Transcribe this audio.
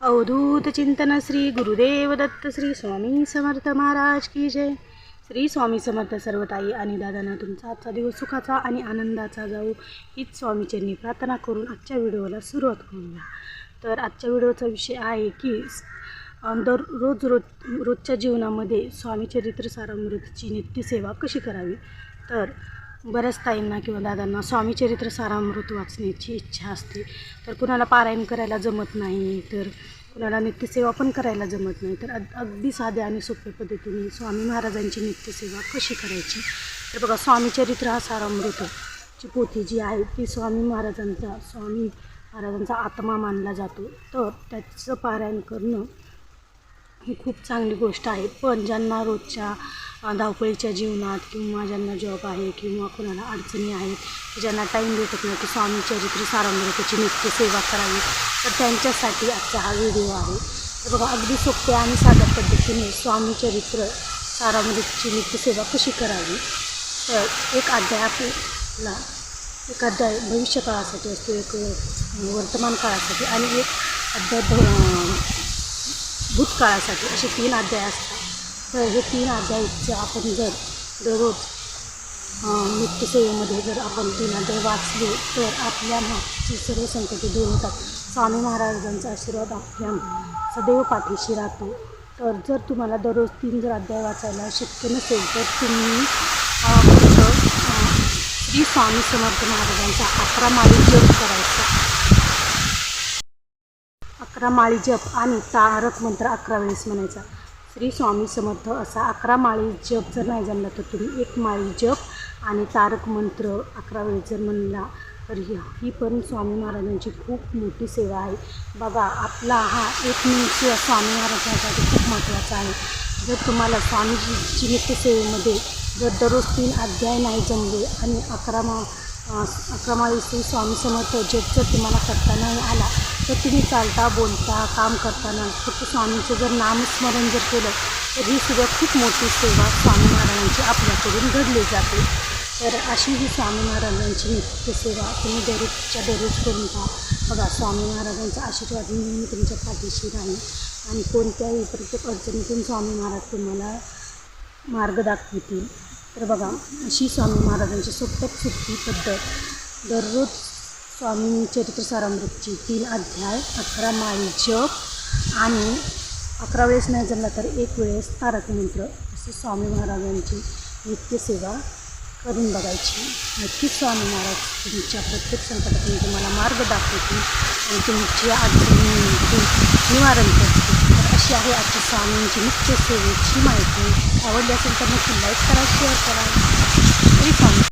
अवधूत चिंतन श्री गुरुदेव दत्त श्री स्वामी समर्थ महाराज की जय. श्री स्वामी समर्थ सर्वताई आणि दादांना तुमचा आजचा दिवस सुखाचा आणि आनंदाचा जाऊ हीच स्वामीचरणी प्रार्थना करून आजच्या व्हिडिओला सुरुवात करूया. तर आजच्या व्हिडिओचा विषय आहे की दर रोज रोज रोजच्या जीवनामध्ये स्वामी चरित्र सारामृतची नित्यसेवा कशी करावी? तर बऱ्याच ताईंना किंवा दादांना स्वामी चरित्र सारामृत वाचण्याची इच्छा असते. तर कुणाला पारायण करायला जमत नाही तर कुणाला नित्यसेवा पण करायला जमत नाही. तर अग अगदी साध्या आणि सोप्या पद्धतीने स्वामी महाराजांची नित्यसेवा कशी करायची? तर बघा स्वामी चरित्र हा सारामृतची पोथी जी आहे ती स्वामी महाराजांचा स्वामी महाराजांचा आत्मा मानला जातो. तर त्याचं पारायण करणं ही खूप चांगली गोष्ट आहे. पण ज्यांना रोजच्या धावपळीच्या जीवनात किंवा ज्यांना जॉब आहे किंवा कोणाला अडचणी आहेत ज्यांना टाईम भेटत नाही की स्वामी चरित्र सारामृताची नित्य सेवा करावी. तर त्यांच्यासाठी आजचा हा व्हिडिओ आहे. तर बघा अगदी सोप्या आणि साध्या पद्धतीने स्वामी चरित्र सारामृतची नित्य सेवा कशी करावी? तर एक अध्याय आपला एक अध्याय भविष्य काळासाठी असतो एक वर्तमान काळासाठी आणि एक अध्याय भूतकाळासाठी असे तीन अध्याय असतात. तर हे तीन अध्यायचे आपण जर दररोज नित्यसेवेमध्ये जर आपण तीन अध्याय वाचले तर आपल्या मागची सर्व संकटे दूर होतात. स्वामी महाराजांचा आशीर्वाद आपल्या सदैव पाठीशी राहतो. तर जर तुम्हाला दररोज तीन जर अध्याय वाचायला शक्य नसेल तर तुम्ही श्री स्वामी समर्थ महाराजांचा अकरा माळी जप करायचा. अकरा माळी जप आणि तारक मंत्र अकरा वेळेस म्हणायचा. श्री स्वामी समर्थ असा अकरा माळी जप जर नाही जमला तर तुम्ही एक माळी जप आणि तारक मंत्र अकरा वेळेस जर म्हणला तर ही ही पण स्वामी महाराजांची खूप मोठी सेवा आहे. बघा आपला हा एक मिनिट स्वामी महाराजांसाठी खूप महत्त्वाचा आहे. जर तुम्हाला स्वामीजीची नित्यसेवेमध्ये जर दररोज तीन अध्याय नाही जमले आणि अकरा मा अकरा माळी श्री स्वामी समर्थ जप जर तुम्हाला करता नाही आला तर तुम्ही चालता बोलता काम करताना फक्त स्वामीचं जर नामस्मरण जर केलं तर ही सुद्धा खूप मोठी सेवा स्वामी महाराजांची आपल्याकडून घडली जाते. तर अशी ही स्वामी महाराजांची नित्य सेवा तुम्ही दररोजच्या दररोज करून पहा. बघा स्वामी महाराजांचा आशीर्वाद नेहमी तुमच्या पाठीशी राहील आणि कोणत्याही प्रत्येक अडचणीतून स्वामी महाराज तुम्हाला मार्ग दाखवतील. तर बघा अशी स्वामी महाराजांची सोप्यात सोपी पद्धत दररोज स्वामी चरित्र सारामृतची तीन अध्याय अकरा माळी जप आणि अकरा वेळेस नाही जमला तर एक वेळेस तारक मंत्र स्वामी महाराजांची नित्यसेवा करून बघायची. नक्कीच स्वामी महाराज तुमच्या प्रत्येक संकटातून तुम्हाला मार्ग दाखवतील आणि तुमची अडचणींचे निवारण करतील. तर अशी आहे आजची स्वामींची नित्यसेवेची माहिती. आवडली असेल तर नक्की लाईक करा शेअर करा. तरी स्वामी